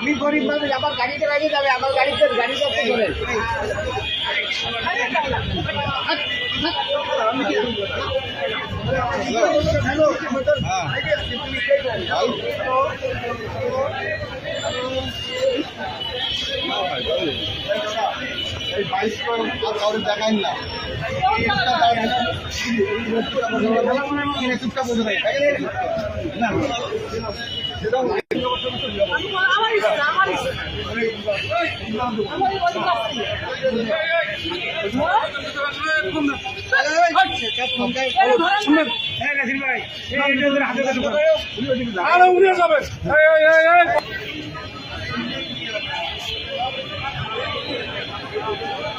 আমি গরিব মানুষ আমার গাড়িতে লাগে যাবে আমার গাড়িতে গাড়ি করতে করে এই বাইশ কাউরে দেখাই না। চুপটা বোঝা যায় না আমি বল- আমার ইচ্ছা, আমার ইচ্ছা। আমার এই অধিকার ছিল। এই ধরেন না। আরে আমি কালকে ইন্ডিয়াতে আছি। ছিলাম।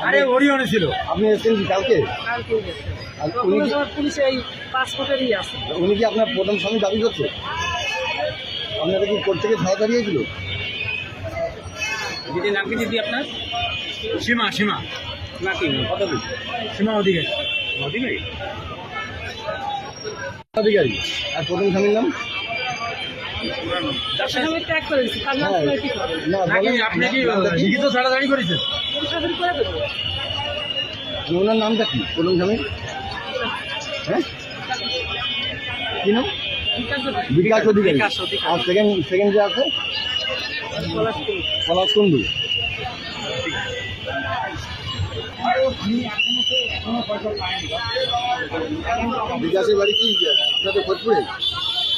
আরে ওরিয়নে ছিল। আপনি এসেছেন কি কালকে? তখন উনি কি- পুলিশে এই পাসপোর্টেরই আছে। উনি কি আপনার প্রথম স্বামী দাবি করছে? আপনাকে কি কোর্ট থেকে ছাড়া দাঁড়িয়েছিল দিদির নাম কি দিদি আপনার? সীমা সীমা। নাকি কত সীমা অধিকারী। অধিকারী? অধিকারী। আর প্রথম স্বামীর নাম? ওনার নামটা কি? প্রথম স্বামী? হ্যাঁ? কি নাম? বিকাশ অধিকারী। আর সেকেন্ড সেকেন্ড যে আছে। পলাশ কুন্ডু বিকাশের বাড়ি কি? আপনাদের ফোরপুরে